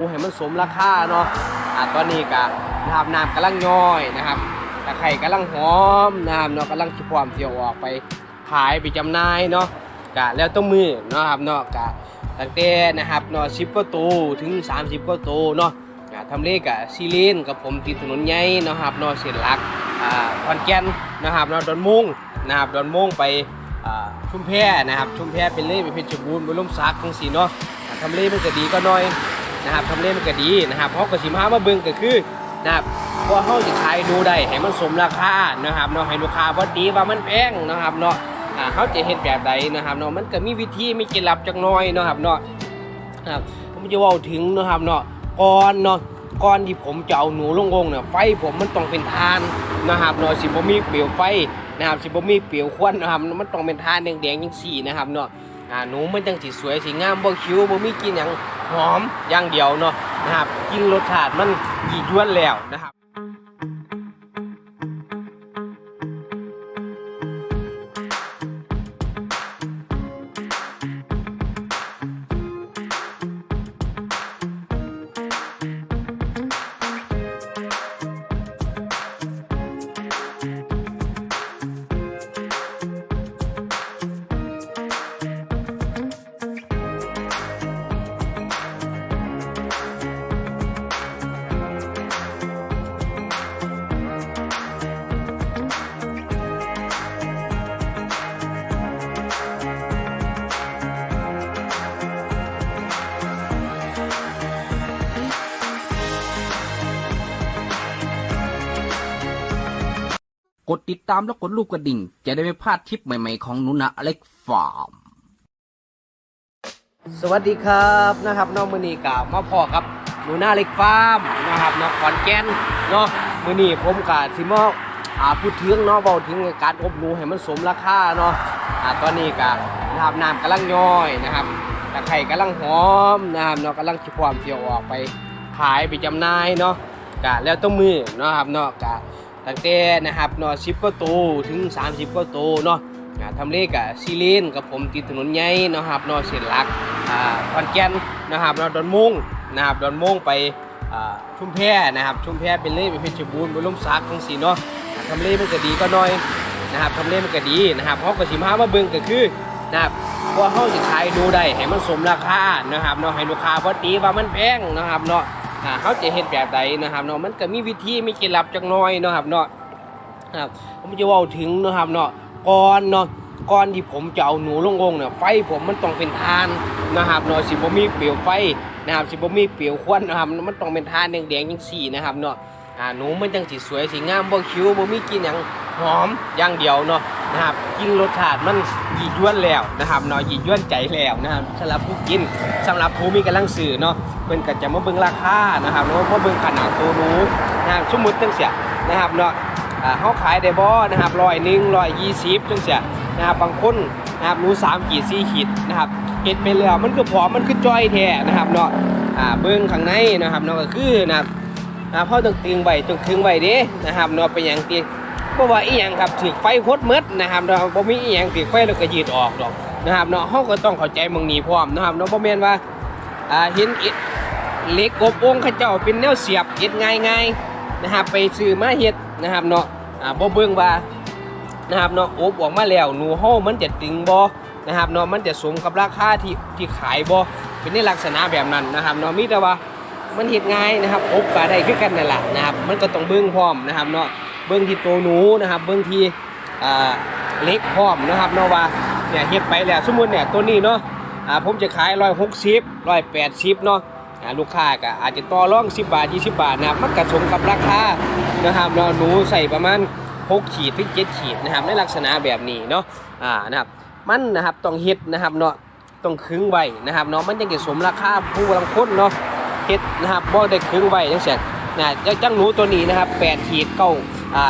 โอ้ให้มันสมราคาเนาะอ่าตอนนี้ก็นะครับน้ำกำลังย่อยนะครับตะไคร่กำลังหอมน้ำเนาะกำลังสิพร้อมเสียวออกไปขายไปจำหน่ายเนาะกะแล้วต้องมือเนาะครับเนาะกะตั้งแต่นะครับเนาะ10กว่าตัวถึง 30กว่าตัวเนาะทำเลกะซีเลนกับผมติดถนนใหญ่เนาะครับเนาะเส้นหลักอ่าขอนแก่นนะครับเนาะดอนมุงนะครับดอนมุงไปชุมแพนะครับชุมแพเป็นเลยไปเพชรบูรณ์ไปล่มซักจังซี่เนาะทำเลมันก็ดีก็น้อย นะครับทำเลมันก็ดีนะครับเพราะกสิมามาเบิ่งก็คือนะครับว่าเฮาสิขายดูได้ให้มันสมราคานะครับเนาะให้ลูกค้าบ่าดีว่ามันแพงนะครับเนาะอ่าเขาจะเฮ็ดแบบใดนะครับเนาะมันก็มีวิธีมีเคล็ดลับจักหน่อยนะครับเนาะครับผมจะว้าถึงนะครับเนาะก่อนเนาะก่อนที่ผมจะเอาหนูลงวงเนี่ยไฟผมมันต้องเป็นทานนะครับเนาะสิบ่มีเปลวไฟนะครับสิบ่มีเปลวควันนะครับมันต้องเป็นทานแดงๆจังซี่นะครับเนาะ อ่าหนูมันจังสีสวยสีงามบ่คิ้วบ่มีกลินอย่างหอมอย่างเดียวเนาะนะครับกินรสชาติมันยียวนแล้วนะครับ กดติดตามและกดรูปกระดิ่ง จะได้ไม่พลาดทริปใหม่ๆของหนุนะอเล็กฟาร์ม สวัสดีครับนะครับน้องมือนี้ก็มาพ่อกับหนูนาเล็กฟาร์มนะครับเนาะขอนแก่นเนาะมือนีผมก็สิมาอ่าพูดถึงเนาะเว้าถึงการอบหนูให้มันสมราคาเนาะอ่าตอนนี้ก็นะครับน้ำกำลังย่อยนะครับตะไคร่กำลังหอมนะครับเนาะกำลังสิพร้อมเสียวออกไปขายไปจำหน่ายเนาะกะแล้วต้องมือเนาะครับเนาะกะ ตั้งแต่นะครับเนาะ10กว่าตัวถึง 30กว่าตัวเนาะทำเลกะซีเลนกับผมติดถนนใหญ่เนาะครับเนาะเส้นหลักอ่าขอนแก่นนะครับเนาะดอนมุงนะครับดอนมุงไปชุมแพนะครับชุมแพเป็นเลยไปเพชรบูรณ์ไปล่มซักจังซี่เนาะทำเลมันก็ดีก็น้อยนะครับทำเลมันก็ดีนะครับเพราะกสิมามาเบิ่งก็คือนะครับว่าเฮาสิขายดูได้ให้มันสมราคานะครับเนาะให้ลูกค้าบ่ตีว่ามันแพงนะครับเนาะ อ่าเขาจะเฮ็ดแบบใดนะครับเนาะมันก็มีวิธีมีเคล็ดลับจักหน้อยเนาะครับเนาะครับผมจะเว้าถึงนะครับเนาะก่อนเนาะก่อนที่ผมจะเอาหนูลงวงเนี่ยไฟผมมันต้องเป็นทานนะครับเนาะสิบ่มีเปลวไฟนะครับสิบ่มีเปลวควันนะครับมันต้องเป็นทานแดงๆจังซี่นะครับเนาะอ่าหนูมันจังสิสวยสิงามบ่คิ้วบ่มีกลินหยังหอมอย่างเดียวเนาะนะครับกินรสชาติมัน ยีย้วนแล้วนะครับเนาะยีย้วนใจแล้วนะครับสำหรับผู้กินสำหรับผู้มีกำลังซื้อเนาะเพิ่นก็จะมาเบิ่งราคานะครับเนาะมาเบิ่งขนาดตัวหนูนะครับสมมุติจังเสียนะครับเนาะอ่าเฮาขายได้บ่นะครับร้อยหนึ่งร้อยยี่สิบจังเสียนะครับบางคนนะครับหนูสามขีดสี่ขีดนะครับเฮ็ดไปแล้วมันคือผอมมันคือจอยแท้นะครับเนาะอ่าเบิ่งข้างในนะครับเนาะก็คือนะครับนะครับเฮาต้องตึงไว้ต้องคึงไว้เด้นะครับเนาะเป็นหยัง ที่บ่ว่าอีหยังครับถูกไฟพดหมดนะครับเนาะบ่มีอีหยังถูกไฟแล้วก็ยืดออกดอกนะครับเนาะเฮาก็ต้องเข้าใจมองนี้พร้อมนะครับเนาะบ่แม่นว่าอ่าเห็นอิฐเล็กกบองค์ข้าเจ้าเป็นแนวเสียบเฮ็ดง่ายๆนะครับไปซื้อมาเฮ็ดนะครับเนาะอ่าบ่เบิ่งว่านะครับเนาะอบออกมาแล้วหนูเฮามันจะตึงบ่นะครับเนาะมันจะสมกับราคาที่ที่ขายบ่เป็นในลักษณะแบบนั้นนะครับเนาะมีแต่ว่ามันเฮ็ดง่ายนะครับอบก็ได้คือกันนั่นแหละนะครับมันก็ต้องเบิ่งพร้อมนะครับเนาะ เบิ่งที่ตัวหนูนะครับ เบิ่งที่เล็กพร้อมนะครับเนาะว่าเนี่ยเฮ็ดไปแล้วสมมุติเนี่ยตัวนี้เนาะผมจะขายร้อยหกสิบร้อยแปดสิบเนาะลูกค้าก็อาจจะต่อรองสิบบาทยี่สิบบาทนะครับมันกระสมกับราคานะครับเนาะหนูใส่ประมาณหกขีดถึงเจ็ดขีดนะครับในลักษณะแบบนี้เนาะอ่านะครับมันนะครับต้องเฮ็ดนะครับเนาะต้องคึงไว้นะครับเนาะมันยังจะสมราคาผู้ลังคนเนาะเฮ็ดนะครับบ่ได้คึงไว้จังซี่ นะจังจังหนูตัวนี้นะครับแปดขีดเก้าอ่า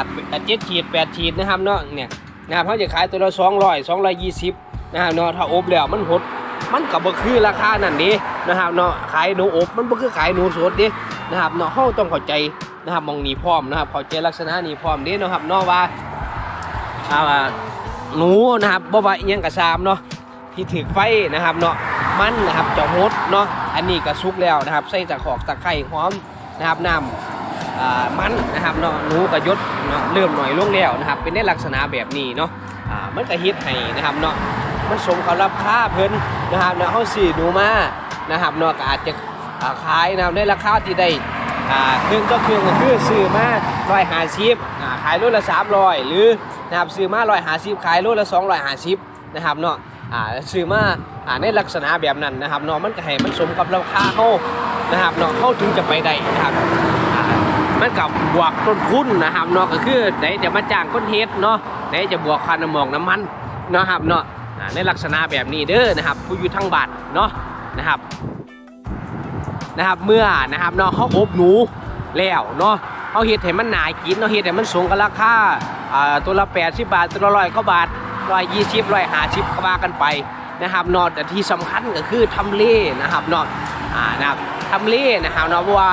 เจ็ดขีดแปดขีดนะครับเนาะเนี่ยนะครับเขาจะขายตัวละสองร้อยสองร้อยยี่สิบนะครับเนาะถ้าอบแล้วมันหดมันก็บ่คือราคานั่นเด้นะครับเนาะขายหนูอบมันบ่คือขายหนูสดด้นะครับเนาะเฮาต้องเข้าใจนะครับมองนี้พร้อมนะครับเข้าใจลักษณะนี้พร้อมเด้นะครับเนาะว่าอ่าหนูนะครับบ่ว่าอียังก็ตามเนาะที่ถึกไฟนะครับเนาะมันนะครับจะหดเนาะอันนี้ก็สุกแล้วนะครับ ใส่ตะขอกตะไคร้หอม นะครับน้ำมันนะครับเนาะหนูก็ยศเนาะเริ่มหน่อยลงแล้วนะครับ เป็นในลักษณะแบบนี้เนาะมันก็เฮ็ดให้นะครับเนาะมันสมกับรับค่าเพิ่นนะครับเนาะเฮาสิหนูมานะครับเนาะก็อาจจะขายนะครับในราคาที่ได้เครื่องก็เครื่องก็คือซื้อมา150อ่าขายโลละ300หรือนะครับซื้อมา150ขายโลละ250นะครับเนาะซื้อมาในลักษณะแบบนั้นนะครับเนาะมันก็ให้มันสมกับราคาเฮา นะครับเนาะเฮาถึงจะไปได้นะครับมันกับบวกต้นทุนนะครับเนาะก็คือไหนจะมาจ้างคนเฮ็ดเนาะไหนจะบวกค่าน้ำมองน้ำมันเนาะครับเนาะในลักษณะแบบนี้เด้อนะครับ ผู้อยู่ทั้งบานเนาะนะครับนะครับเมื่อนะครับเนาะเฮาอบหนูแล้วเนาะเฮาเฮ็ดให้มันหนากินเนาะเฮ็ดให้มันสมกับราคาตัวละ80บาทตัวละ100กว่าบาทร้อยยี่สิบร้อยห้าสิบก็ว่ากันไปนะครับเนอะแต่ที่สำคัญก็คือทำเลนะครับเนอะอ่านะครับ ทำเลนะครับเนาะว่า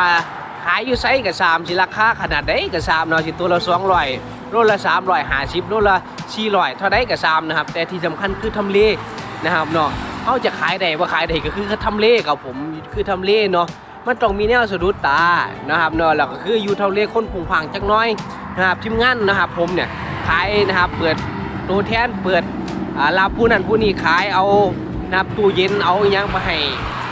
ขายอยู่ไซส์กับสามสิราคาขนาดใดกับสามเนาะสิตัวละสองร้อยโลละสามร้อยห้าสิบโลละสี่ร้อยเท่าใดกับสามนะครับ แต่ที่สำคัญคือทำเลนะครับเนาะเขาจะขายได้ว่าขายได้ก็คือทำเลกับผมคือทำเลเนาะมันต้องมีแนวสะดุดตานะครับเนาะแล้วก็คืออยู่ทำเลคนผงผางจักน้อยนะครับทีมงานนะครับผมเนี่ยขายนะครับเปิดตัวแทนเปิดอ่ารับผู้นั้นผู้นี้ขายเอานะครับตู้เย็นเอาอหยังมาให้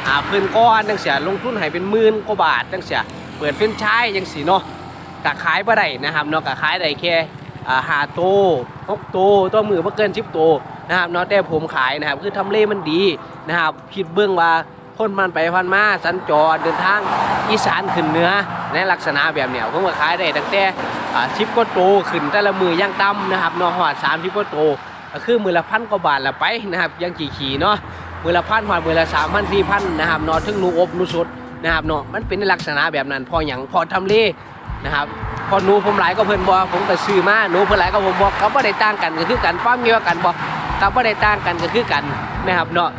อ่าเพิ่นก้อนจังเสียลงทุนให้เป็นหมื่นกว่าบาทจังเสียเปิดเฟรนไชส์จังสีเนาะกะขายบ่ได้นะครับเนาะกะขายได้แค่อ่าหาโตหกโตตัวมือบ่เกิน10โตนะครับเนาะแต่ผมขายนะครับคือทำเลมันดีนะครับคิดเบื้องว่าคนมันไปพันมาสัญจรเดินทางอีสานขึ้นเนื้อในลักษณะแบบเนี้ยผมก็ขายได้ตั้งแต่ชิปก็โตขึ้นแต่ละมือย่างต่ำนะครับเนาะหอดสามชิปก็โตคือมือละพันกว่าบาทละไปนะครับยังขี่ขี่เนาะ มือละพันหอดมือละสามพันสี่พันนะครับเนาะถึงหนูอบหนูสดนะครับเนาะมันเป็นลักษณะแบบนั้น พออย่างพอทำเลนะครับพอหนูผมหลายก็เพิ่นบอกผมก็ซื้อมาหนูเพิ่นหลายก็ผมบอกเขาบ่ได้ต่างกันก็คือกันความเงี้ยกันบอกเขาบ่ได้ต่างกันก็คือกันนะครับเนาะ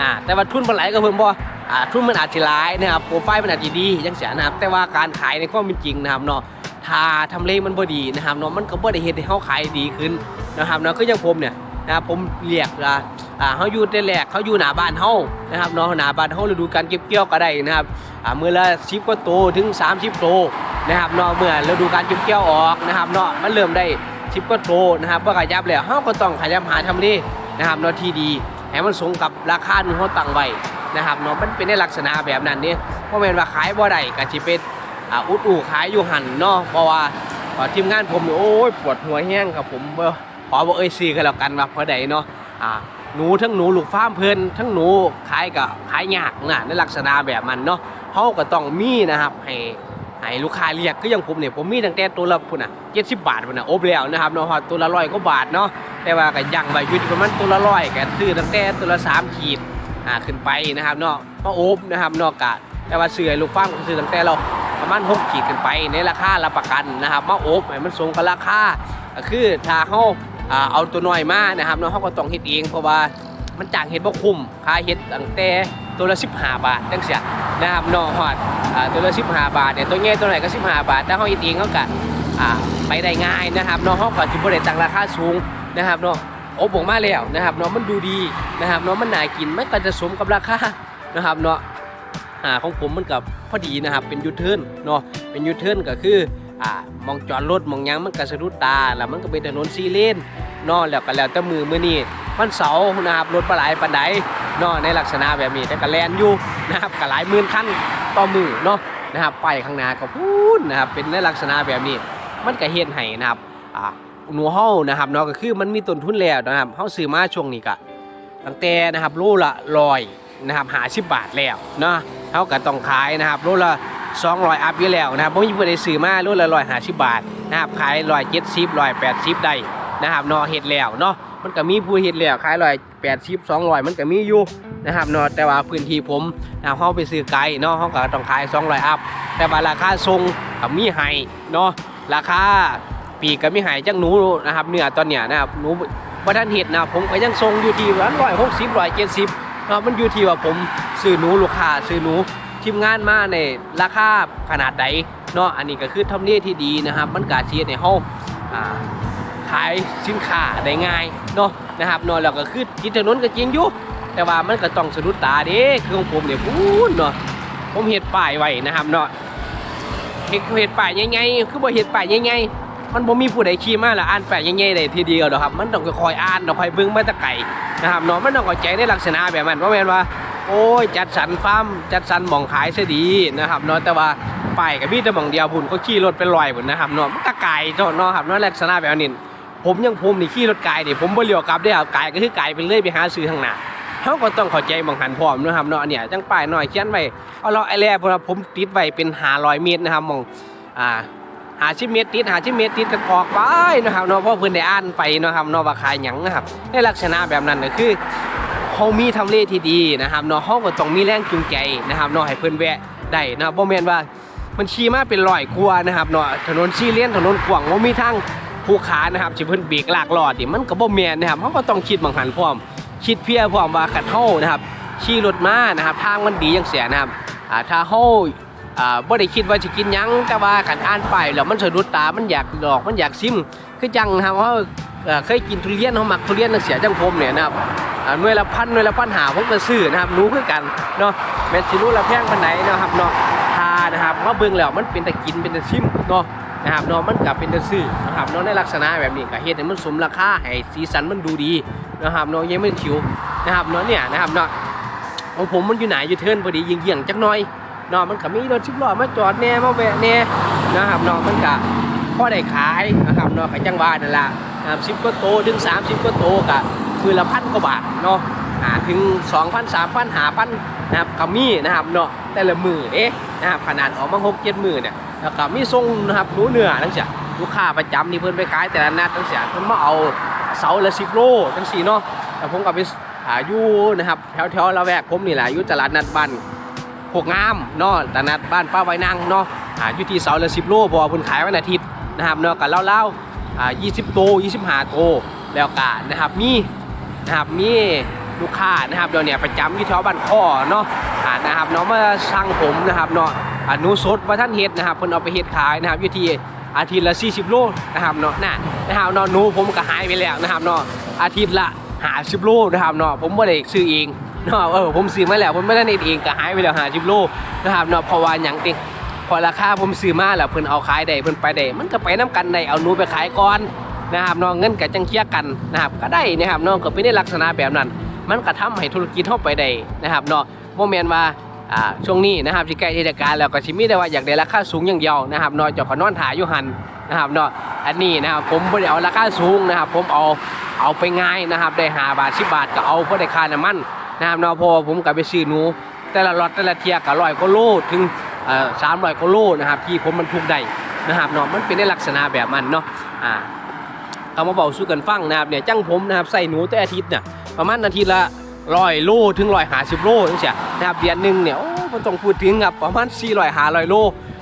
อ่าแต่ว่าทุนมันไหลก็เพิ่มบ่อ่าทุนมันอาจจะหลายนะครับโปรไฟล์มันอาจจะดีจังเสียนะครับแต่ว่าการขายในความเป็นจริงนะครับเนาะถ้าทำเลมันบ่ดีนะครับเนาะมันก็บ่ได้เฮ็ดให้เฮาขายดีขึ้นนะครับเนาะคืออย่างผมเนี่ย นะครับผมเรียกว่าอ่าเฮาอยู่แต่แรกเขาอยู่หน้าบ้านเฮานะครับเนาะหน้าบ้านเฮาฤดูการเก็บเกี่ยวก็ได้นะครับอ่ามื้อละ10กว่าโตถึง30โตนะครับเนาะเมื่อฤดูการเก็บเกี่ยวออกนะครับเนาะมันเริ่มได้10กว่าโตนะครับบ่ขยับแล้วเฮาก็ต้องขยับหาทำเลนะครับเนาะที่ดีให้มันสมกับราคาที่เขาตั้งไว้นะครับเนาะมันเป็นในลักษณะแบบนั้นนี่เพราะแม่นว่าขายบ่ได้ก็สิเป็นอ่าอุดอู่ขายอยู่หันเนาะเพราะว่าทีมงานผมโอ้ยปวดหัวแห้งครับผมเบ่ ขอบ่เอ่ยชื่กันแล้วกันว่าเพราะใดเนาะอ่าหนูทั้งหนูลูกฟ้ามเพลินทั้งหนูขายก็ขายยากนะในลักษณะแบบมันเนาะเฮาก็ต้องมีนะครับให้ให้ลูกค้าเรียกก็ย่างผมเนี่ยผมมีตั้งแต่ตัวละพุ่นน่ะ70บาทพุ่นน่ะอบแล้วนะครับเนาะตัวละ100กว่าบาทเนาะแต่ว่าก็ยังใบยุทธประมาณตัวละร้อยกันซื้อตั้งแต่ตัวละสามขีดอ่าขึ้นไปนะครับเนาะพระโอบนะครับเนาะกะแต่ว่าเสือลูกฟ้ามก็ซื้อตั้งแต่เราประมาณหกขีดขึ้นไปในราคารับประกันนะครับมาโอบให้มันสมกับราคาก็คือถ้าเขา เอาตัวน้อยมานะครับเนาะเขาก็ต้องเฮ็ดเองเพราะว่ามันจ้างเฮ็ดบ่คุ้มค่าเฮ็ดตั้งแต่ตัวละ15 บาทจังเสียนะครับเนาะฮอดตัวละ15 บาทเนี่ยตัวใหญ่ตัวไหนก็ 15 บาทแต่เขาเฮ็ดเองเขาก็ไปได้ง่ายนะครับเนาะเขาก็สิบ่ได้ตั้งราคาสูงนะครับเนาะอบออกมาแล้วนะครับเนาะมันดูดีนะครับเนาะมันน่ากินมันก็จะสมกับราคานะครับเนาะอ่าของผมมันกับพอดีนะครับเป็นยูเทิร์นเนาะเป็นยูเทิร์นก็คือ อ่ามองจอดรถมองยังมันก็สะดุดตา แล้วมันก็เป็นถนนซีเลนนาะแล้วก็แล้วแต่มือมือนี้มันเสาร์นะครับรถปลายปานใดนาะในลักษณะแบบนี้แต่ก็แลนอยู่นะครับก็หลายหมื่นคันต่อมือเนาะนะครับไปข้างหน้าก็พูดนะครับเป็นในลักษณะแบบนี้ มันก็เฮ็ดให้นะครับอ่าหนูเฮานะครับเนาะก็คือมันมีต้นทุนแล้วนะครับเฮาซื้อมาช่วงนี้ก็ตั้งแต่นะครับโลละร้อยนะครับหาสิบบาทแล้วเนาะเฮาก็ต้องขายนะครับโลละ 200 อัพอยู่แล้วนะครับบ่มีผู้ใดซื้อมาโลละ150 บาทนะครับขาย170 180ได้นะครับเนาะเฮ็ดแล้วเนาะมันก็มีผู้เฮ็ดแล้วขาย180 200 มันก็มีอยู่นะครับเนาะแต่ว่าพื้นที่ผมนะครับเฮาไปซื้อไกลเนาะเฮาก็ต้องขาย 200 อัพ แต่ว่าราคาส่งก็มีให้เนาะราคาปีกก็มีหายจังหนูนะครับเนื้อตอนเนี้ยนะครับหนูบ่ทันเห็ดนะผมก็ยังทรงอยู่ที่ร้านร้อยหกสิบร้อยเจ็ดสิบนะมันอยู่ที่ว่าผมซื้อหนูลูกค้าซื้อหนู ทีมงานมาในราคาขนาดใดเนาะอันนี้ก็คือทำเลที่ดีนะครับ มันกาเชียในห้องขายสินค้าได้ง่ายเนาะนะครับเนาะแล้วก็คือจิตถนนก็จริงอยู่แต่ว่ามันก็ต้องสะดุดตาเด้คือของผมเนี่ยพูดเนาะผมเฮ็ดป้ายไว้นะครับเนาะเฮ็ดเฮ็ดป้ายใหญ่ๆคือบ่เฮ็ดป้ายใหญ่ๆมันบ่มีผู้ใดขี่มาแล้วอ่านป้ายใหญ่ๆได้ทีเดียวเดอกครับ มันต้องคอยอ่านต้องคอยเบิ่งมาตะไกลนะครับเนาะมันต้องเข้าใจในลักษณะแบบนั้นบ่แม่นว่า โอ้ยจัดสรรฟาร์มจัดสรรหม่องขายซะดีนะครับเนาะแต่ว่าป้ายก็มีแต่หม่องเดียวพุ่นเขาขี่รถเป็นร้อยพุ่นนะครับเนาะมันก็ไกลเนาะนะครับเนาะลักษณะแบบนี้ผมยังผมนี่ขี่รถไกลนี่ผมบ่เลี้ยวกลับได้ครับไกลก็คือไกลไปเรื่อยไปหาซื้อทางหน้าเขาก็ต้องเข้าใจบางหันพร้อมนะครับเนาะเนี่ยจังป้ายหน่อยเขียนไว้เอาเราไอ้แล่พอผมติดไว้เป็น500เมตรนะครับมองอ่าหาชิเมตรติดหาชิเมตรติดกันออกไปนะครับเนาะเพราะเพิ่นได้อ่านไปนะครับเนาะว่าขายหยังนะครับในลักษณะแบบนั้นก็คือ เขามีทำเลที่ดีนะครับเนาะเขาก็ต้องมีแรงจูงใจนะครับเนาะให้เพิ่อนแวะได้นะครับบ่แม่นว่ามันขี่มาเป็นรอยกว่านะครับเนาะถนนสี่เลียนถนนกว้างบ่มีทางผู้ขานะครับสิเพิ่นเบรกลากลอดนี่มันก็บ่แม่นนะครับเขาก็ต้องคิดบางหันพร้อม คิดเพียพร้อมว่าขัดเฮานะครับขี่รถมานะครับทางมันดีจังเสียนะครับอ่าถ้าเฮาอ่าบ่ได้คิดว่าจะกินยังแต่ว่าขันอ่านไปแล้วมันสะดุดตามันอยากดอกมันอยากซิมคือจังนะครับเฮา เคยกินทุเรียนเฮาหมักทุเรียนจังเสียจังผมเนี่ยนะครับหน่วยละพันหน่วยละพันหาผมก็ซื้อนะครับรู้คือกันเนาะแม่นสิรู้ละแพงปานไหนเนาะครับเนาะทานะครับมาเบิ่งแล้วมันเป็นตะกินเป็นตะซิมเนาะนะครับเนาะมันก็เป็นตะซื้อนะครับเนาะในลักษณะแบบนี้ก็เฮ็ดให้มันสมราคาให้สีสันมันดูดีนะครับเนาะยังไม่คิวนะครับเนาะเนี่ยนะครับเนาะของผมมันอยู่ไหนอยู่เทินพอดียิงเยี่ยงๆจักหน่อยเนาะมันก็มีรถชิบล้อมาจอดแน่มาแวะแน่นะครับเนาะมันก็พอได้ขายนะครับเนาะกับจังหวะนั่นแหละ นะครับสิบก็โตถึง 30ก็โตกะคือละพันกว่าบาทเนาะอ่าถึง 2,000 3,000 5,000นะครับก็มีนะครับเนาะแต่ละมือเอ๊ะนะครับขนาดออกมา6 7มือเนี่ยแล้วก็มีทรงนะครับหนูเนื้อทั้งเสียลูกค้าประจำที่เพิ่นไปขายแต่ละนัดทั้งเสียเพิ่นมาเอาเสาละ10โลทั้งสี่เนาะแต่ผมก็ไปอาอยู่นะครับแถวแถวๆละแวกผมนี่แหละอยู่ตลาดนัดบ้านโคกงามเนาะตลาดนัดบ้านป้าไว้นางเนาะอาอยู่ที่เสาละสิบโลพอเพิ่นขายวันอาทิตย์นะครับเนาะกันเล่าๆ อ่ายี่สิบโตยี่สิบห้าโต แล้วก็นะครับ มีนะครับ มีลูกค้านะครับเดี๋ยวเนี้ประจำอยู่แถวบ้านข้อเนาะอ่านะครับเนาะมาสั่งผมนะครับเนาะอนูสดว่าท่านเฮ็ดนะครับเพิ่นเอาไปเฮ็ดขายนะครับอยู่ที่อาทิตย์ละ 40 โลนะครับเนาะน่ะนะครับเนาะหนูผมก็หายไปแล้วนะครับเนาะอาทิตย์ละหาชิบโลนะครับเนาะผมไม่ได้ซื้อเองเนาะเออผมซื้อมาแล้วผมไม่ได้เน็ตเองก็หายไปแล้วหาชิบโลนะครับเนาะเพราะว่าอย่างติ พอราคาผมซื้อมาแล้วเพิ่นเอาขายได้เพิ่นไปได้มันก็ไปน้กันได้เอาหนูไปขายก่อนนะครับเนาะเงินก็จังเคียกันนะครับก็ได้นะครับเนาะก็เป็นในลักษณะแบบนั้น มันก็ทำให้ธุรกิจเฮาไปได้นะครับเนาะบ่แม่นว่าอ่าช่วงนี้นะครับที่ใกล้เทศกาลแล้วก็สิมีแต่ว่าอยากได้ราคาสูงอย่างเดียวนะครับนาะเจ้าก็นอนถ่ายอยู่หันนะครับเนาะอันนี้นะครับผมบ่ได้เอาราคาสูงนะครับ ผมเอาเอาไปง่ายนะครับ ได้หาบาทสิบาทก็เอาเพื่อได้ค่าน้ำมันนะครับนาะเพอผมกับไปซื้อหนู แต่ละลอตแต่ละเทียก็ร้อยกว่าโลถึง สามร้อยกว่าโลนะครับที่ผมมันทุกได้นะครับเนาะมันเป็นในลักษณะแบบมันเนาะอ่าเขามาบอกสู้กันฟังนะครับเนี่ยจังผมนะครับใส่หนูแต่อาทิตย์เนี่ยประมาณอาทิตย์ละร้อยโลถึงร้อยหาสิบโลจังเสียนะครับเดือนหนึ่งเนี่ยโอ้มันต้องพูดถึงครับประมาณสี่ร้อยหาร้อยโล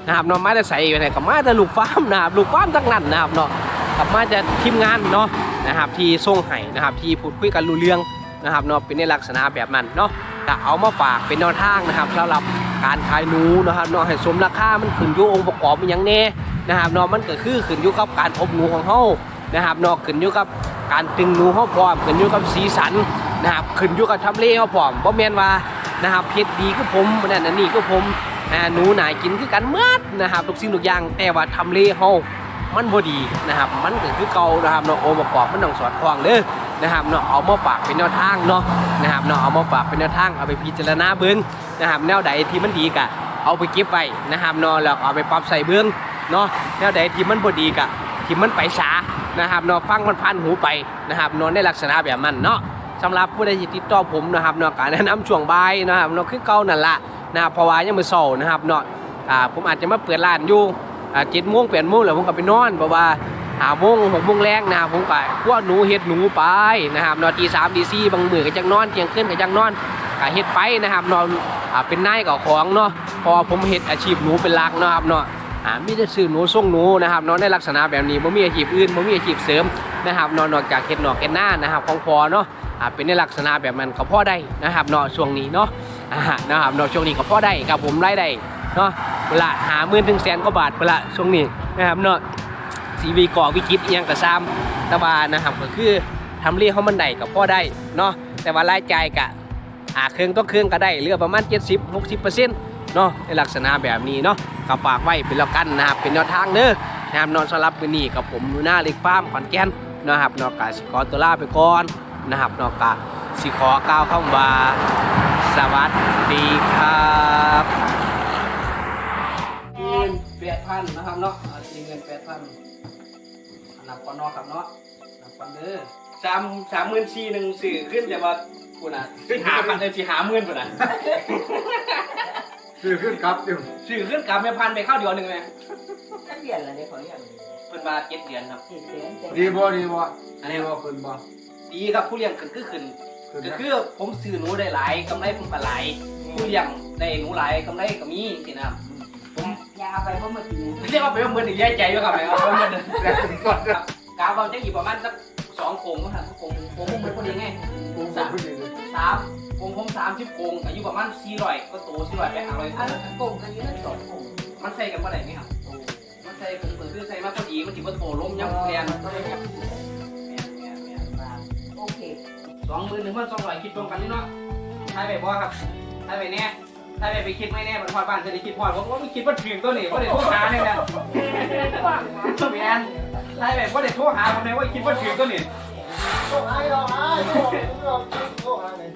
นะครับเนาะมาจะใส่ไปไหนกับมาจะลูกฟาร์มนะครับลูกฟาร์มทั้งนั้นนะครับเนาะกับมาจะทีมงานเนาะนะครับที่ส่งให้นะครับที่พูดคุยกันรู้เรื่องนะครับเนาะเป็นในลักษณะแบบนั้นเนาะก็เอามาฝากเป็นแนวทางนะครับสำหรับ การขายหนูนะครับเนาะให้สมราคามันขึ้นอยู่องค์ประกอบมันหยังแน่นะครับเนาะมันก็คือขึ้นอยู่กับการอบหนูของเฮานะครับเนาะขึ้นอยู่กับการตึงหนูเฮาพร้อมขึ้นอยู่กับสีสันนะครับขึ้นอยู่กับทำเลเฮาพร้อมบ่แม่นว่านะครับเพชรดีคือผมนั่นอันนี้คือผมหนูหนากินคือกันเมื่อนะครับทุกสิ่งทุกอย่างแต่ว่าทำเลเฮามันพอดีนะครับ มันก็คือเก่านะครับเนาะองค์ประกอบมันต้องสอดคล้องเด้อนะครับเนาะเอามาฝากเป็นแนวทางเนาะนะครับเนาะเอามาฝากเป็นแนวทางเอาไปพิจารณาเบิ้ง นะครับแนวใดที่มันดีกะเอาไปเก็บไว้นะครับเนาะแล้วเอาไปปรับใส่เบิ้องเนาะแนวใดที่มันพอดีกะที่มันไปสานะครับเนาะฟังมันพันหูไปนะครับเนาะในลักษณะแบบนั้นเนาะสำหรับผู้ใดที่ติดต่อผมนะครับเนาะการแนะนำช่วงบ่ายนะครับเนาะคือเก่านั่นละนะครับเพราะว่ายังมือเช้านะครับเนาะอ่าผมอาจจะมาเปิดร้านอยู่อ่าเจ็ดโมงแปดโมงแล้วผมก็ไปนอนเพราะว่าหาโมงหกโมงแรงนะครับผมก็คั่วหนูเฮ็ดหนูไปนะครับนอนตีสามตีสี่บางมือก็จังนอนเที่ยงคืนก็จังนอน ก็เฮ็ดไปนะครับนอนอ่าเป็นนายกับของเนาะพอผมเฮ็ดอาชีพหนูเป็นหลักเนาะครับเนาะมีแต่ซื้อหนูส่งหนูนะครับเนาะในลักษณะแบบนี้บ่มีอาชีพอื่นบ่มีอาชีพเสริมนะครับเนาะนอกจากเฮ็ดนอกเฮ็ดหน้านะครับของพอเนาะเป็นในลักษณะแบบนั้นก็พอได้นะครับเนาะช่วงนี้เนาะนะครับเนาะช่วงนี้ก็พอได้ครับผมรายได้เนาะเวลาหาหมื่นถึงแสนกว่าบาทเวลาช่วงนี้นะครับเนาะซีวีก่อวิกฤตยังกระซ้ำตะบานะครับก็คือทำเรียกเขามันได้กับพ่อได้เนาะแต่ว่ารายจ่ายกะ อาเครื่องต้องเครื่องก็ได้เหลือประมาณ 70 60%เนาะในลักษณะแบบนี้เนาะก็ฝากไว้เป็นแล้วกันนะครับเป็นแนวทางเด้อนะครับนอนสลับมือนี้กับผมนูน่าเล็กฟาร์มขอนแก่นนะครับนอกกาสิขอตัวลาไปก่อนนะครับนอกกาสิขอกล่าวคำว่าสวัสดีครับเงินแปดพันนะครับเนาะจริงเงินแปดพันนับก่อนนาะครับเนาะนับก่อนเด้อสามสามหมื่นสี่หนึ่งสื่อขึ้นแต่ว่า คุณอะขึ้นหาพันเลยสี่หาหมื่นคุณอะซื้อขึ้นครับอยู่สื่อขึ้นกลับไม่พันไปเข้าเดียวหนึ่งไหมนักเรียนอะไรเนี่ยเขาเรียนเพิ่นมาเจ็ดเดือนครับเจ็ดเดือนเจ็ดดีบ่ดีบ่อันนี้ดีบ่ขึ้นบ่ดีครับผู้เลี้ยงขึ้นก็ขึ้นขึ้นก็นะคือผมซื้อหนูได้หลายกำไรผมก็หลายผู้เลี้ยงได้หนูหลายกำไรก็มีสินะครับผมยาเอาไปเพราะเมื่อกี้เรียกว่าไปว่าเงินอีกแย่ใจอยู่ครับไหมครับเงินแรงก่อนครับกาวเราจะอยู่ประมาณสักสองโคงครับโคงโคงผมเป็นคนเดียวไงกูสามขึ้นเลย สามโคงผมสามสิบโคงอายุประมาณสี่ร้อยก็โตสี่ร้อยไปห้าร้อยอันนั้นกลุ่มกันนี้มันสองกลุ่มมันใส่กันเมื่อไหร่ไหมครับมันใส่ผมเปิดคือใส่มาพอดีมันถือว่าโตล้มยังเรียนก็เลยยับโอเคสองหมื่นหนึ่งพันสองร้อยคิดตรงกันนี่เนาะใช่ไปบ่ครับใช่ไปแน่ใช่ไปไปคิดไม่แน่มันพอดบ้านจะได้คิดพอดผมว่าไม่คิดว่าถึงตัวนี้ว่าเด็กโทรหาเนี่ยนะแมนใช่ไปว่าเด็กโทรหาผมเลยว่าคิดว่าถึงตัวนี้ โอ้ยเอาไอ้โอ้ยโอ้ยนี่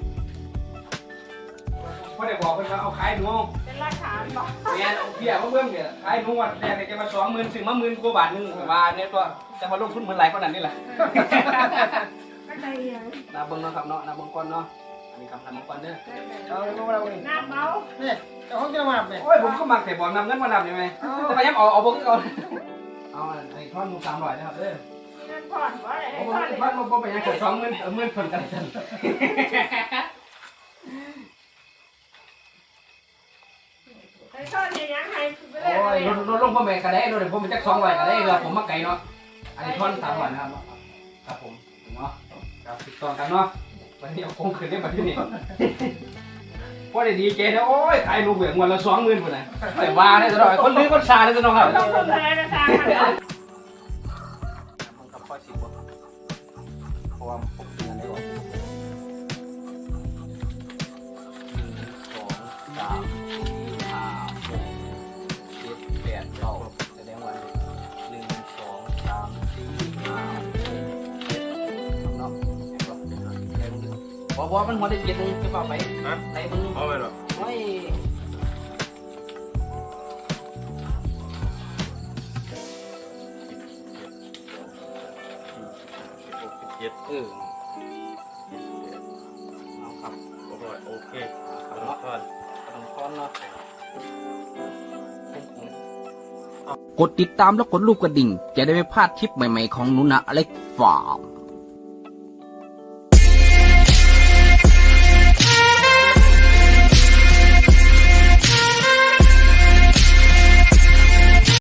ว่าเด็กบอกเพิ่นว่าเอาขายหนูเป็นราคาบอกแมนเอาเบี้ยมาเบิ่งเนี่ยขายหนูวันแรกเนี่ยจะมาสองหมื่นถึงมาหมื่นกว่าบาทหนึงแต่ว่าเนี่ยก็จะมาลงทุนเหมือนหลายคนนั้นนี่แหละก็ใจยังนาเบิ่งเนาะครับเนาะนาเบิ่งก่อนเนาะอันนี้คำนำมังกรเด้อเอาเอาเอาน้ำเมาเนี่ยเจ้าของจะมาเนี่ยโอ้ยผมก็มักแต่บอกนำเงินมานำใช่ไหมแต่ว่ายังเอาเอาบ่คือเอาเอาไอ้ท่อนหนูสามร้อยนะครับเด้อ ผ่อนว่าอะไรโอ้ผ่อนผมว่าผมไปยังเกิดสองหมื่นเออหมื่นคนกันกันไอ้ซ่อนยังไงไปเลยโอ้ยลดลดลงพ่อแม่ก็ได้ลดเดี๋ยวผมไปจักสองร้อยก็ได้เราผมมาไกลเนาะอันนี้ท่อนสามร้อยนะครับครับผมเนาะครับติดต่อกันเนาะวันนี้เอาคงคืนได้มาที่นี่พอได้ดีเจนะโอ้ยขายลูกเหวี่ยงวันละสองหมื่นคนน่ะแต่ว่าได้ตลอดคนลืมคนซาได้ตลอดครับต้องคนแพ้นะทา ว่าผมทำงานได้หรอหนึ่งสองสามสี่ห้าหกเจ็ดแปดเก้าแสดงว่าหนึ่งสองสามสี่ห้าหกเจ็ดเนาะได้มึงบอกว่ามันหัวได้เจ็ดนึงจะเปล่าไปได้มึง เอาไปหรอ กดติดตามแล้วกดรูปกระดิ่ง จะได้ไม่พลาดคลิปใหม่ๆของหนุนะอเล็กฟาร์ม